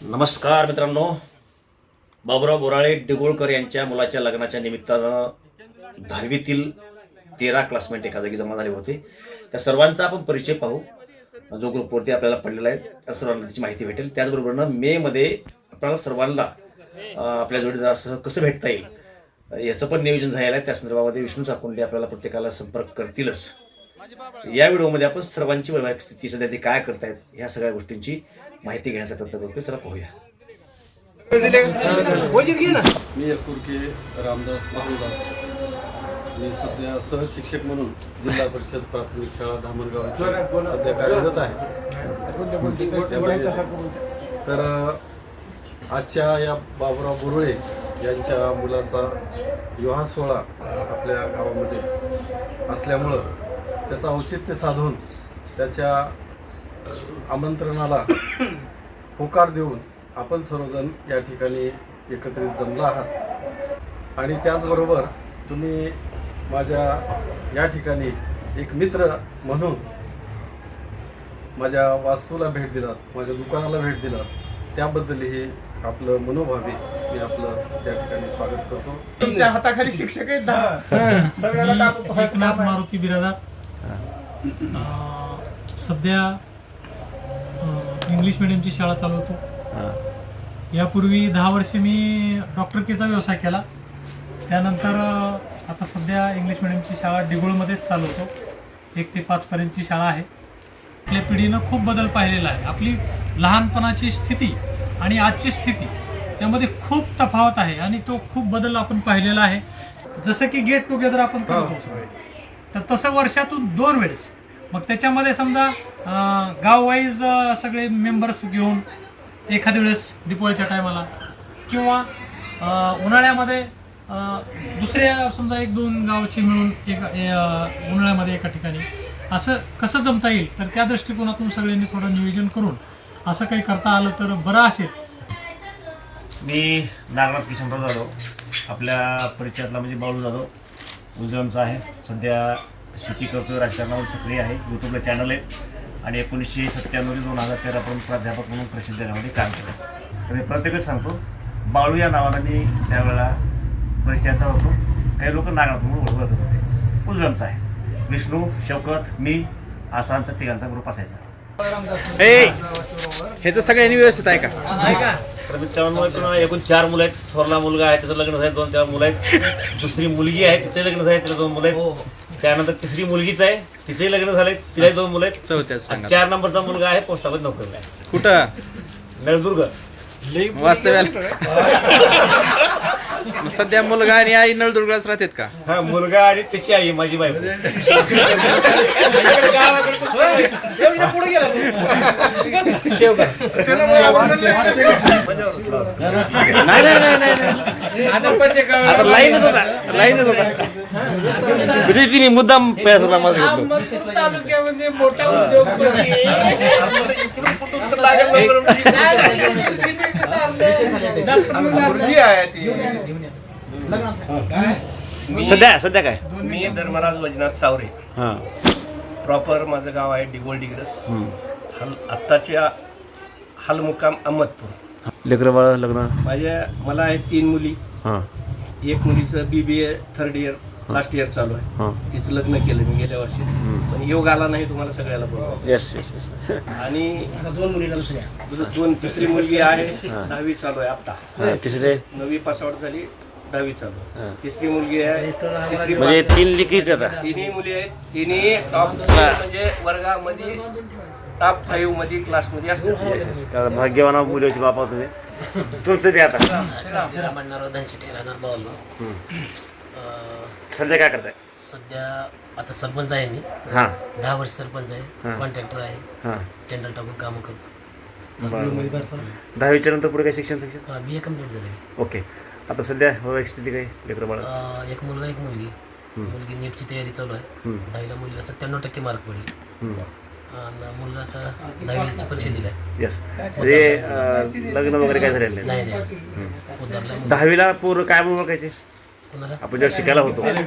नमस्कार मित्रांनो. बाबुराव बोराळे डिगोळकर यांच्या मुलाच्या लग्नाच्या निमित्तानं दहावीतील तेरा क्लासमेट एका जागी जमा झाले होते. त्या सर्वांचा आपण परिचय पाहू. जो ग्रुपवरती आपल्याला पडलेला आहे त्या सर्वांना त्याची माहिती भेटेल. त्याचबरोबरनं मेमध्ये आपल्याला सर्वांना आपल्या जोडीदारासह कसं भेटता येईल याचं पण नियोजन झालेलं आहे. त्या संदर्भामध्ये विष्णू चाकोंडे आपल्याला प्रत्येकाला संपर्क करतीलच. या व्हिडिओमध्ये आपण सर्वांची वैवाहिक स्थिती सध्या ते काय करतायत ह्या सगळ्या गोष्टींची माहिती घेण्याचा प्रयत्न करतोय. चला पाहूया. मी एकुरके रामदास भानुदास मी सध्या सहशिक्षक म्हणून जिल्हा परिषद प्राथमिक शाळा धामणगाव सध्या कार्यरत आहे. तर आजच्या या बाबुराव बुरुळे यांच्या मुलाचा विवाह सोहळा आपल्या गावामध्ये असल्यामुळं त्याचं औचित्य साधून त्याच्या आमंत्रणाला होकार देऊन आपण सर्वजण या ठिकाणी एकत्रित जमला आहात. आणि त्याचबरोबर तुम्ही माझ्या या ठिकाणी एक मित्र म्हणून माझ्या वास्तूला भेट दिलात माझ्या दुकानाला भेट दिलात. त्याबद्दलही आपलं मनोभावी मी आपलं या ठिकाणी स्वागत करतो. तुमच्या हाताखाली शिक्षक आहेत. मारुती बिरादार. अं, सध्या इंग्लिश मिडियमची शाळा चालवतो. यापूर्वी दहा वर्षे मी डॉक्टरकीचा व्यवसाय केला. त्यानंतर आता सध्या इंग्लिश मिडियमची शाळा डिगोळमध्येच चालवतो. एक ते पाचपर्यंतची शाळा आहे. आपल्या पिढीनं खूप बदल पाहिलेला आहे. आपली लहानपणाची स्थिती आणि आजची स्थिती यामध्ये खूप तफावत आहे आणि तो खूप बदल आपण पाहिलेला आहे. जसं की गेट टुगेदर आपण करतो. सगळे. तर तसं वर्षातून दोन वेळेस मग त्याच्यामध्ये समजा गाववाईज सगळे मेंबर्स घेऊन एखाद्या वेळेस दिपोळीच्या टायमाला किंवा उन्हाळ्यामध्ये दुसऱ्या समजा एक दोन गावचे मिळून एक उन्हाळ्यामध्ये एका ठिकाणी असं कसं जमता येईल? तर त्या दृष्टिकोनातून सगळ्यांनी थोडं नियोजन करून असं काही करता आलं तर बरं असेल. मी नागनाथ किशनराव जाधव आपल्या परिचयातला म्हणजे बाळू जाधव उजव्यांचा आहे. सध्या शेती करतोय राजकारणावर सक्रिय आहे. यूट्यूबला चॅनल आहे. आणि एकोणीसशे सत्त्याण्णव ते दोन हजार तेरापर्यंत प्राध्यापक म्हणून प्रसिद्ध विद्यालयामध्ये काम केलं. तर मी प्रत्येकच सांगतो बाळू या नावानं मी त्यावेळेला परिचयाचा होतो. काही लोक नागनाथ म्हणून ओळखत होते. उजव्यांचा आहे विष्णू शौकत मी असा आमचा तिघांचा ग्रुप असायचा. ह्याचं सगळ्यांनी व्यवस्थित आहे का? एकूण एकूण चार मुलं आहेत. थोरला मुलगा आहे त्याचं लग्न झालं दोन चार मुलं आहेत. दुसरी मुलगी आहे तिचं लग्न झालं तिला दोन मुलं आहेत. त्यानंतर तिसरी मुलगीच आहे. तिचंही लग्न झालंय. तिलाही दोन मुलं आहेत. आणि सांगा. चार नंबरचा मुलगा आहे पोस्टामध्ये नोकरीला आहे. कुठं? नळदुर्ग. वास्तव्याला. मग सध्या मुलगा आणि आई नळदुर्गलाच राहतात का? हा मुलगा आणि त्याची आई माझी बायको. नाही. नाही नाही नाही आता लाईनच होता. लाईनच होता. म्हणजे तिने मुद्दाम पैसा होता माझा घेतला. मसूर तालुक्यामध्ये मोठा उद्योगपती सध्या सध्या काय? मी धर्मराज वैजनाथ सावरे. हां. प्रॉपर माझं गाव आहे डिगोल डिग्रस. हल आत्ताच्या हलमुकाम अहमदपूर. लेकरं बाळ लग्न? माझ्या मला आहेत तीन मुली. हां. एक मुलीचं B B A third year last year चालू आहे. हां. तिचं लग्न केलं मी गेल्या वर्षी. पण योग आला नाही तुम्हाला सगळ्याला बोलतो. येस येस येस आणि दुस- दोन तिसरी मुलगी आहे दहावी चालू आहे आता तिसरे? नववी पासआउट झाली दहावी चालू आहे. तिसरी मुलगी आहे तिसरी म्हणजे तीन लिकीच आता. तिन्ही मुली आहेत. तिन्ही टॉप म्हणजे वर्गामध्ये टॉप फाईव्हमध्ये क्लासमध्ये असतात. कारण भाग्यवान मुलीची बापा तुम्ही. तुमचं ते आता. म्हणणार धनशेटी राहणार बावलो सध्या काय करताय? सध्या आता सरपंच आहे मी. हां. दहा वर्ष सरपंच आहे कॉन्ट्रॅक्टर आहे. हां. टेंडर टाकून कामं करतो. दहावीच्या नंतर पुढे काय शिक्षण बी ए कंप्लीट झाले ओके. आता सध्या वैवाहिक स्थिती काय? लेकरं बाळ एक मुलगा एक मुलगी. मुलगी नीटची तयारी चालू आहे. दहावीला मुलीला सत्त्याण्णव टक्के मार्क पडले. आणि मुलगा आता दहावीची परीक्षा दिली येस म्हणजे अं, लग्न वगैरे काय झालेलं नाही? उद्धारला मुलगा. दहावीला पूर्ण काय म्हणून ओळखायचे आपण जेव्हा शिकायला होतो. असंच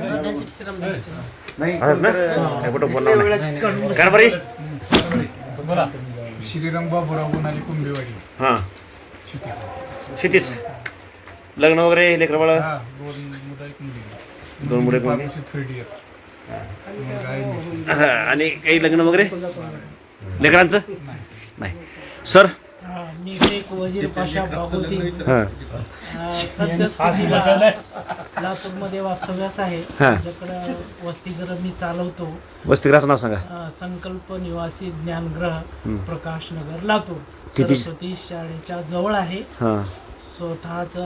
ना? काय कुठं बोलणार नाही काय बरी. बोला. श्रीरंग बाबूराव उन्हाळी कुंभेवाडी. हां. क्षितिस लग्न वगैरे लेकर बाळ? दोन मुलं एक मुलगी. थर्ड इयर हा, आणि काही लग्न वगैरे? लेकरांचं? नाही. सर? मी शेख वजीर पाशा बागोती हां. सद्यस्थितीला लातूरमध्ये वास्तव्यास आहे. हा. माझ्याकडं वसतिगृह मी चालवतो. वसतिगृहाचं नाव सांगा. अ, संकल्प निवासी ज्ञानग्रह प्रकाश नगर लातूर. किती- सरस्वती शाळेच्या जवळ आहे. हां. स्वतःच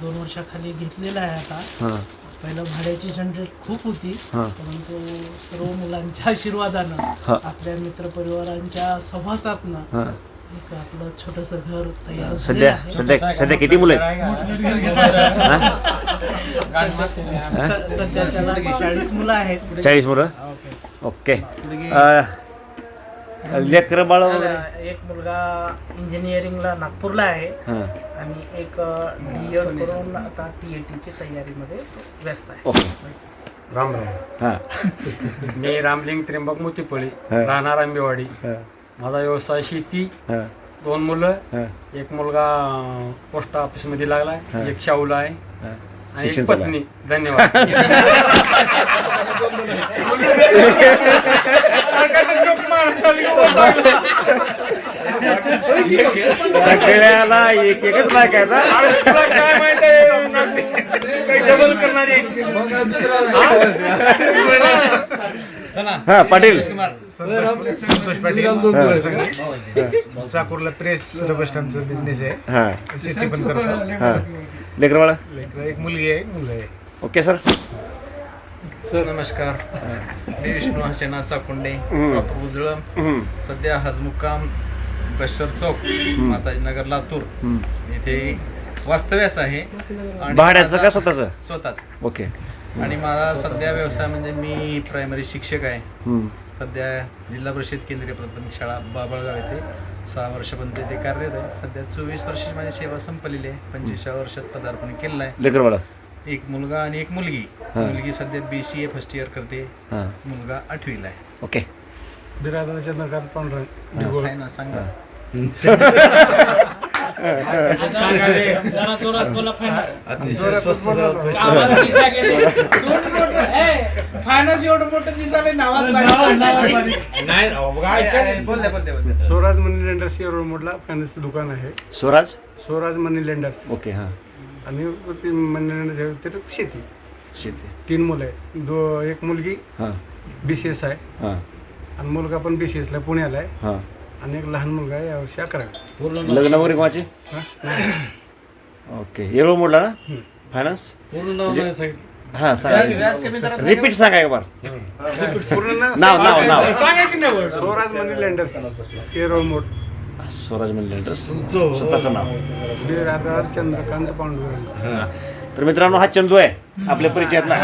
दोन वर्षाखाली घेतलेलं आहे आता. हां. पहिलं भाड्याची झंझट खूप होती. हा. परंतु सर्व मुलांच्या आशीर्वादानं हा. आपल्या मित्रपरिवारांच्या सहवासातनं हां. एक आपलं छोटस घर तयार सध्या. सध्या सध्या किती मुलं आहेत? स- सध्या त्याला चाळीस मुलं आहेत. चाळीस मुलं? ओके. लेकर बाळ एक मुलगा इंजिनिअरिंगला नागपूरला आहे. हां. आणि एक डी एड करून आता टी ए टीची तयारीमध्ये व्यस्त आहे. ओके. राम राम. हां. मी रामलिंग त्र्यंबक मोतीपळी. राहणार आंबेवाडी. हां. माझा व्यवसाय शेती हां. दोन मुलं हां. एक मुलगा पोस्ट ऑफिसमध्ये लागलाय एक शाहूला आहे. हां. आणि शिक्षण एक चालू पत्नी. धन्यवाद. सगळ्याला एक एकच बायक आहे ना काय माहिती डबल करणारे. हा. पाटील. संतोष पाटील. चाकूरला प्रेस बिझनेस आहे हा. शेती पण करतो. हा. लेकर बाळा लेकरं एक मुलगी आहे मुलगा आहे. Okay sir. सर नमस्कार. मी विष्णू हसेनाथ चाकुंडे. प्रॉपर उजळम. सध्या हजमुक्काम बश्वर चौक माताजी नगर लातूर. इथे वास्तव्यास आहे. आणि भाड्याचं का स्वतःचं? स्वतःच. ओके. आणि माझा सध्या व्यवसाय म्हणजे मी प्रायमरी शिक्षक आहे. हम्म. सध्या जिल्हा परिषद केंद्रीय प्राथमिक शाळा बाबळगाव येथे सहा वर्षापर्यंत ते कार्यरत आहे. सध्या चोवीस वर्षाची माझी सेवा संपलेली आहे. पंचवीसच्या वर्षात पदार्पण केलेलं आहे. लेकर बाळा. एक मुलगा आणि एक मुलगी. मुलगी सध्या B C A first year करते. हां. मुलगा आठवीला आहे. ओके. बिरादर चंद्रकांत पांढरंग काय ना सांगा. जरा जोरात बोला अतिशय स्वस्त दरात मोठं-. स्वराज मनी लेंडर्स या रोड मोडला फायनान्सचं दुकान आहे. Swaraj? Swaraj money lenders okay हां. आणि ते मनी लेंडर्स ते शेती. शेती. तीन मुलं आहे दो एक मुलगी हां. बी सी एस आहे. हां. आणि मुलगा पण बी सी एसला पुण्याला आहे. हां. आणि एक लहान मुलगा आहे यावर्षी अकरावी. लग्न. वगैरे कोणाचे? हा? ओके येरोळ मोडला ना? फायनान्स पूर्ण नाव नाही सांगितलं. हां सांगा. रिपीट सांगा एक बार पूर्ण नाव नाव नाव नाव. स्वराज मनी लेंडर्स येरोळ मोड. स्वराज मिलेंडर्स स्वतःचं नाव. चंद्रकांत पांडुरंग. हां. तर मित्रांनो हा चंदू आहे. आपल्या परिचयातला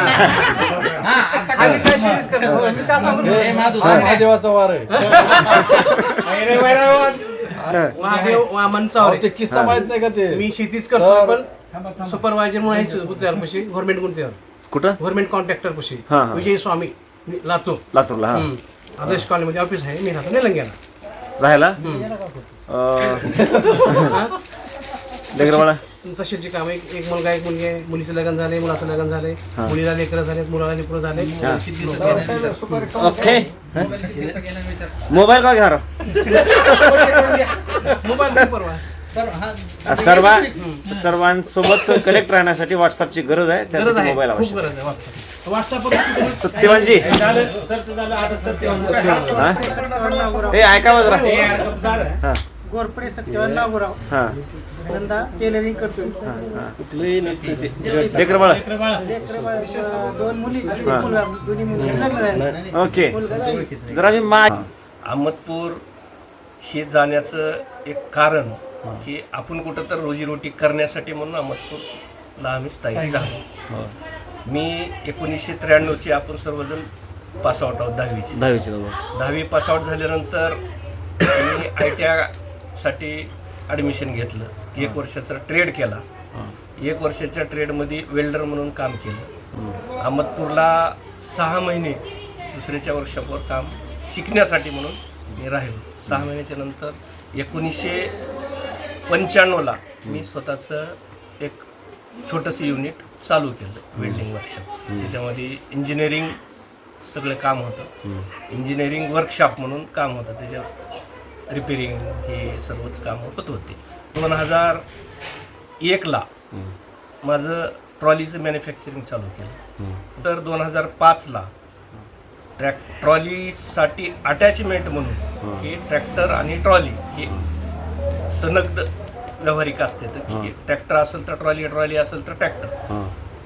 महादेवाचा वार आहे. महादेव वामन चावरे ते किस्सा माहीत नाही का ते? मी शेतीच करतो पण सुपरवायझर म्हणून आहे गव्हर्नमेंट गुंजर कुठं? गव्हर्नमेंट कॉन्ट्रॅक्टर हा, हा. विजय स्वामी लातूर. लातूरला हां. आदर्श कॉलेजमध्ये ऑफिस आहे मी राहतो. निलंग्याला. राहायला? लेकर बाळा. तशीची काम एक एक मुलगा एक मुलगी आहे. मुलीचं लग्न झाले मुलाचं लग्न झाले मुलीला लेकरं झाले मुलाला लेकरं झाले ओके. मोबाईल का घ्या मोबाईल नाही परवा. सर्व सर्वांसोबत कनेक्ट राहण्यासाठी व्हॉट्सअपची गरज आहे. त्यासाठी आहे. मोबाईल आवश्यक सत्यवानजी. हा? हे ऐकावं जरा. हा. गोरपडे सत्यवान नागोराव. हा. धंदा टेलरिंग करतो लेकर बाळा लेकरं बाळ- दोन मुली एक मुलगा दोन्ही मुली लग्न झाले. ओके. मुलगा. जरा मी मा अहमदपूर हे जाण्याचं एक कारण की आपण कुठं तर रोजीरोटी करण्यासाठी म्हणून अहमदपूरला आम्ही स्थायिक झालो. मी एकोणीसशे त्र्याण्णवची आपण सर्वजण पासआउट आहोत दहावीची. दहावीचे दहावी पासआउट झाल्यानंतर मी आय टी आयसाठी ॲडमिशन घेतलं. एक वर्षाचा ट्रेड केला. एक वर्षाच्या ट्रेडमध्ये वेल्डर म्हणून काम केलं. अहमदपूरला सहा महिने दुसऱ्याच्या वर्कशॉपवर काम शिकण्यासाठी म्हणून मी राहिलो. सहा महिन्याच्या नंतर एकोणीसशे पंच्याण्णवला मी स्वतःचं एक छोटंसं युनिट चालू केलं वेल्डिंग वर्कशॉप त्याच्यामध्ये इंजिनिअरिंग सगळं काम होतं. इंजिनिअरिंग वर्कशॉप म्हणून काम होतं. त्याच्यात रिपेरिंग हे सर्वच काम होत होते. दोन हजार एकला माझं ट्रॉलीचं मॅन्युफॅक्चरिंग चालू केलं. तर दोन हजार पाचला ट्रॅक ट्रॉलीसाठी अटॅचमेंट म्हणून की ट्रॅक्टर आणि ट्रॉली हे संलग्न व्यावहारिक असते तर की ट्रॅक्टर असेल तर ट्रॉली ट्रॉली असेल तर ट्रॅक्टर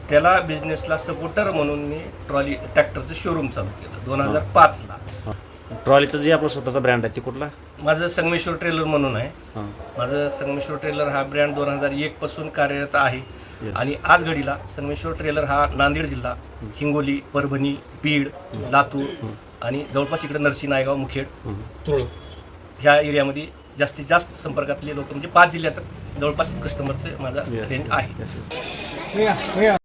त्याला बिझनेसला सपोर्टर म्हणून मी ट्रॉली ट्रॅक्टरचं शोरूम चालू केलं दोन हजार पाचला. ट्रॉलीचं जे आपलं स्वतःचा ब्रँड आहे ते कुठला? माझं संगमेश्वर ट्रेलर म्हणून आहे. माझं संगमेश्वर ट्रेलर हा ब्रँड दोन हजार एक पासून कार्यरत आहे. आणि आज घडीला संगमेश्वर ट्रेलर हा नांदेड जिल्हा हिंगोली परभणी बीड लातूर आणि जवळपास इकडे नरसी नायगाव मुखेड तुळ ह्या एरियामध्ये जास्तीत जास्त संपर्कातले लोक म्हणजे पाच जिल्ह्याचं जवळपास कस्टमरचं माझा रेंज आहे.